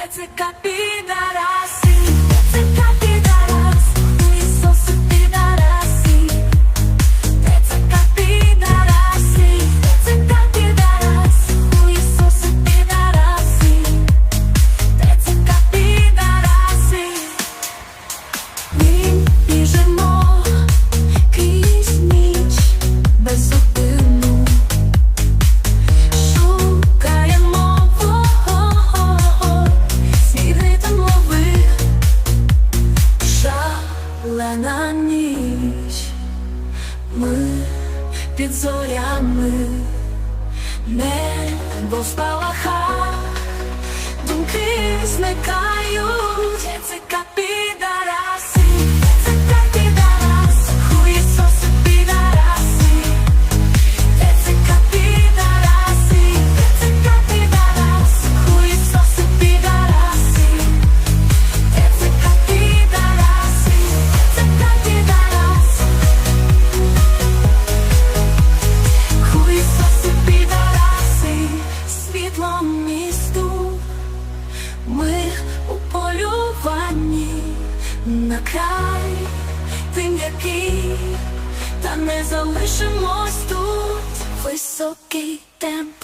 ТЦК кабіна ТЦК шалена ніч, ми під зорями, небо спалаха, думки зникають, це підараси, на край, ти м'який та не залишимось тут. Високий темп